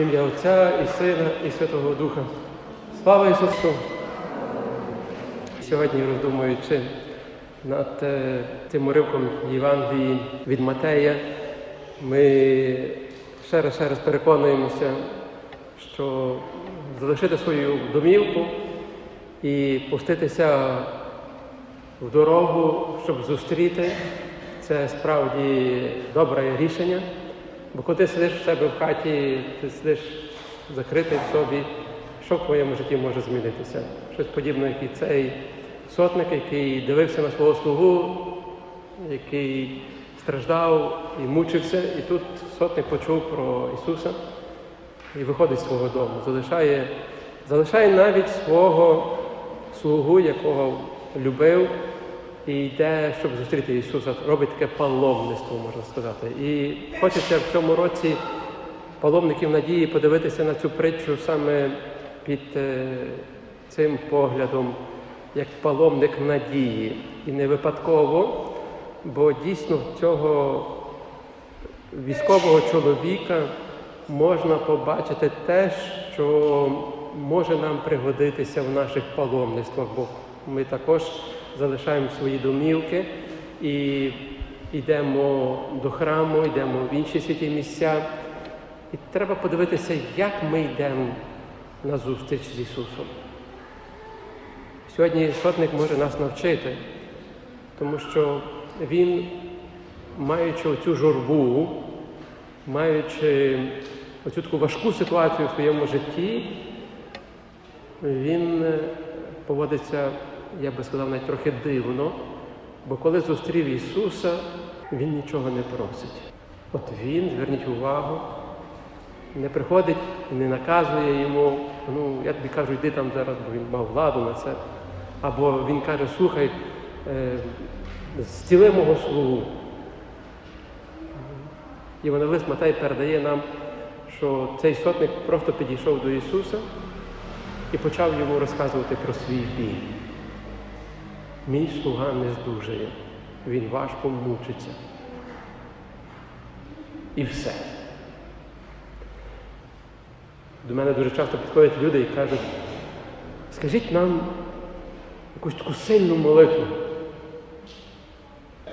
Ім'я Отця і Сина, і Святого Духа. Слава Ісусу! Сьогодні роздумуючи над е, тим уривком Євангелії від Матея, ми ще раз ще раз переконуємося, що залишити свою домівку і пуститися в дорогу, щоб зустріти, це справді добре рішення. Бо коли ти сидиш в себе в хаті, ти сидиш закритий в собі, що в твоєму житті може змінитися? Щось подібне, як і цей сотник, який дивився на свого слугу, який страждав і мучився, і тут сотник почув про Ісуса і виходить з свого дому, залишає, залишає навіть свого слугу, якого любив, і йде, щоб зустріти Ісуса, робить таке паломництво, можна сказати. І хочеться в цьому році паломників надії подивитися на цю притчу саме під е, цим поглядом, як паломник надії. І не випадково, бо дійсно цього військового чоловіка можна побачити те, що може нам пригодитися в наших паломництвах, бо ми також залишаємо свої домівки і йдемо до храму, йдемо в інші святі місця. І треба подивитися, як ми йдемо на зустріч з Ісусом. Сьогодні сотник може нас навчити, тому що Він, маючи оцю журбу, маючи оцю таку важку ситуацію в своєму житті, він е, поводиться, я би сказав, навіть трохи дивно, бо коли зустрів Ісуса, Він нічого не просить. От Він, зверніть увагу, не приходить і не наказує йому, ну, я тобі кажу, йди там зараз, бо він мав владу на це. Або він каже, слухай, е, зціли мого слугу. Євангелист Матай передає нам, що цей сотник просто підійшов до Ісуса і почав йому розказувати про свій біль. Мій слуга не здужає, він важко мучиться. І все. До мене дуже часто підходять люди і кажуть, скажіть нам якусь таку сильну молитву.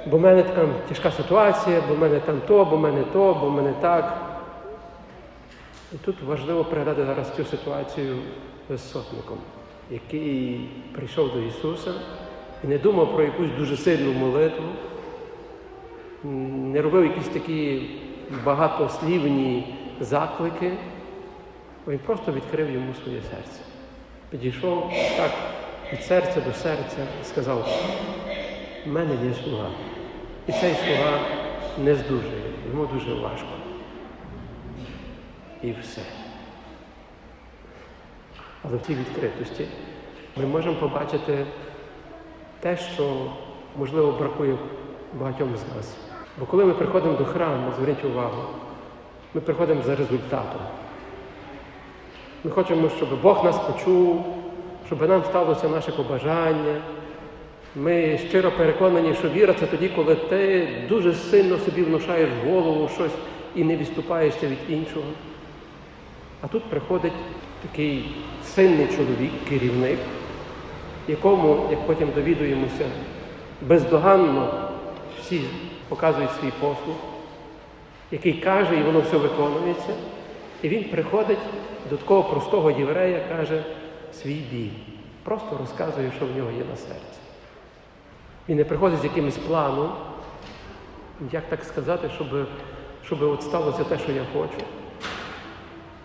Бо в мене така тяжка ситуація, бо в мене там то, бо в мене то, бо в мене так. І тут важливо пригадати зараз цю ситуацію з сотником, який прийшов до Ісуса і не думав про якусь дуже сильну молитву, не робив якісь такі багатослівні заклики, він просто відкрив йому своє серце. Підійшов так від серця до серця і сказав, в мене є слуга. І цей слуга не здужує, йому дуже важко. І все. Але в тій відкритості ми можемо побачити те, що, можливо, бракує багатьом з нас. Бо коли ми приходимо до храму, зверніть увагу, ми приходимо за результатом. Ми хочемо, щоб Бог нас почув, щоб нам сталося наше побажання. Ми щиро переконані, що віра це тоді, коли ти дуже сильно собі внушаєш в голову щось і не відступаєшся від іншого. А тут приходить такий сильний чоловік, керівник, якому, як потім довідуємося, бездоганно всі показують свій послуг, який каже, і воно все виконується. І він приходить до такого простого єврея, каже свій біль. Просто розказує, що в нього є на серці. Він не приходить з якимось планом, як так сказати, щоб, щоб от сталося те, що я хочу.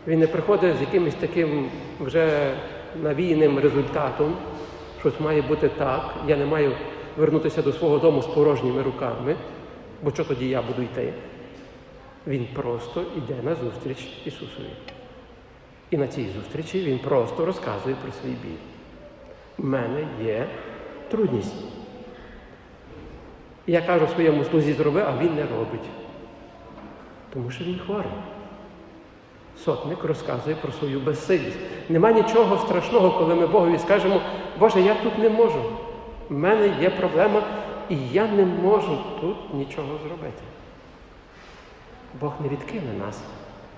Він не приходить з якимось таким вже навіяним результатом, щось має бути так, я не маю вернутися до свого дому з порожніми руками, бо що тоді я буду йти? Він просто йде на зустріч Ісусові. І на цій зустрічі він просто розказує про свій біль. У мене є трудність. Я кажу своєму слузі зроби, а він не робить. Тому що він хворий. Сотник розказує про свою безсилість. Нема нічого страшного, коли ми Богові скажемо, Боже, я тут не можу. У мене є проблема, і я не можу тут нічого зробити. Бог не відкине нас.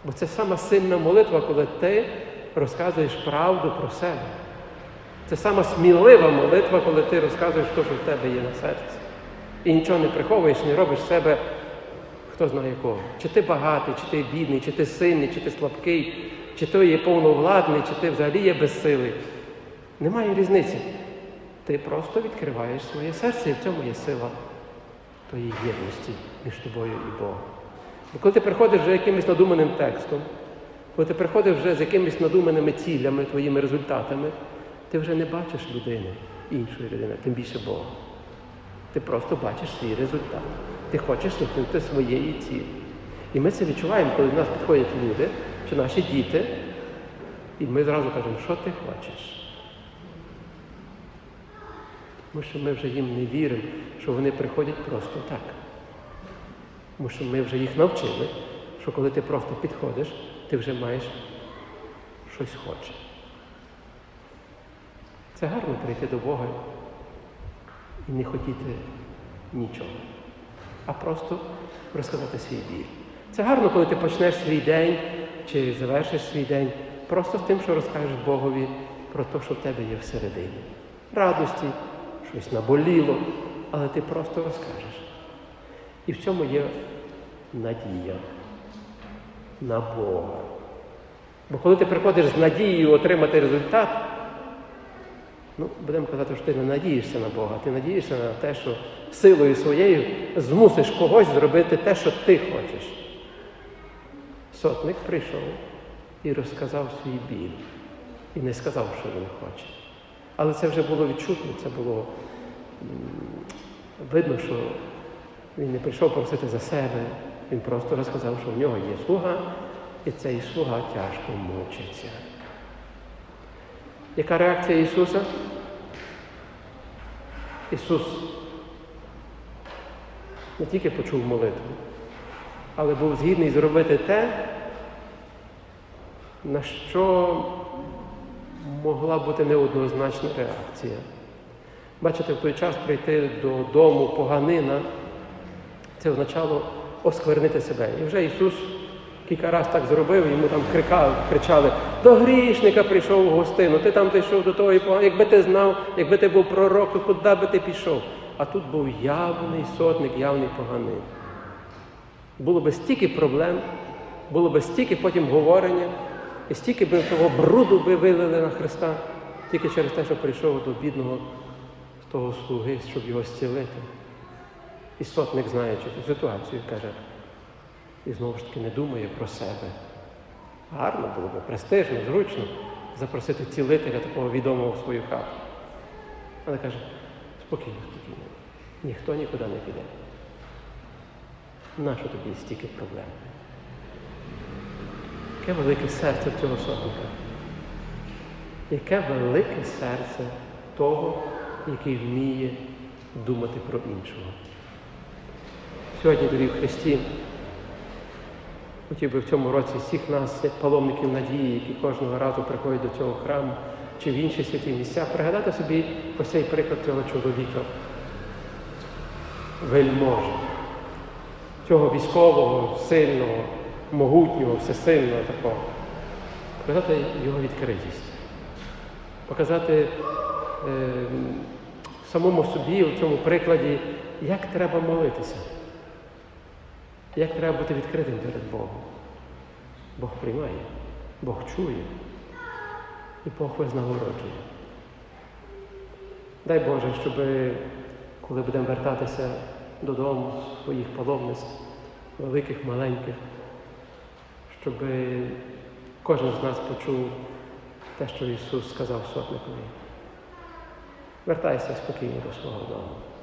Бо це сама сильна молитва, коли ти розказуєш правду про себе. Це сама смілива молитва, коли ти розказуєш те, що в тебе є на серці. І нічого не приховуєш, не робиш себе хто знає кого. Чи ти багатий, чи ти бідний, чи ти сильний, чи ти слабкий, чи ти є повновладний, чи ти взагалі є безсилий. Немає різниці. Ти просто відкриваєш своє серце, і в цьому є сила тої єдності між тобою і Богом. Бо коли ти приходиш вже якимось надуманим текстом, коли ти приходиш вже з якимись надуманими цілями, твоїми результатами, ти вже не бачиш людини, іншої людини, тим більше Бога. Ти просто бачиш свій результат. Ти хочеш досягнути своєї цілі. І ми це відчуваємо, коли до нас підходять люди, чи наші діти, і ми зразу кажемо, що ти хочеш. Тому що ми вже їм не віримо, що вони приходять просто так. Тому що ми вже їх навчили, що коли ти просто підходиш, ти вже маєш щось хочеш. Це гарно прийти до Бога і не хотіти нічого, а просто розказати свій біль. Це гарно, коли ти почнеш свій день чи завершиш свій день просто з тим, що розкажеш Богові про те, що в тебе є всередині. Радості, щось наболіло, але ти просто розкажеш. І в цьому є надія на Бога. Бо коли ти приходиш з надією отримати результат, ну, будемо казати, що ти не надієшся на Бога, ти надієшся на те, що силою своєю змусиш когось зробити те, що ти хочеш. Сотник прийшов і розказав свій біль. І не сказав, що він хоче. Але це вже було відчутно, це було видно, що він не прийшов просити за себе, він просто розказав, що в нього є слуга, і цей слуга тяжко мучиться. Яка реакція Ісуса? Ісус не тільки почув молитву, але був згідний зробити те, на що могла бути неоднозначна реакція. Бачите, в той час прийти додому поганина, це означало осквернити себе. І вже Ісус кілька разів так зробив, йому там крикали, кричали, до грішника прийшов у гостину, ти там дійшов до того і погано. Якби ти знав, якби ти був пророк, то куди би ти пішов? А тут був явний сотник, явний поганин. Було би стільки проблем, було би стільки потім говорення, і стільки би того бруду би вилили на Христа, тільки через те, що прийшов до бідного того слуги, щоб його зцілити. І сотник, знаючи цю ситуацію, каже, і знову ж таки не думає про себе. Гарно було би, престижно, зручно запросити цілителя такого відомого в свою хату. Але каже, спокійно, спокійно, ніхто нікуди не піде. Нащо тобі стільки проблем? Яке велике серце в цього сотника? Яке велике серце того, який вміє думати про іншого. Сьогодні, дорогі в Христі, хотів би в цьому році всіх нас, як паломників надії, які кожного разу приходять до цього храму чи в інші святі місця, пригадати собі ось цей приклад цього чоловіка, вельможа, цього військового, сильного, могутнього, всесильного такого. Показати його відкритість, показати е, самому собі в цьому прикладі, як треба молитися. Як треба бути відкритим перед Богом? Бог приймає, Бог чує і Бог визнагороджує. Дай Боже, щоб коли будемо вертатися додому своїх паломництв, великих, маленьких, щоб кожен з нас почув те, що Ісус сказав сотникові. Вертайся спокійно до свого дому.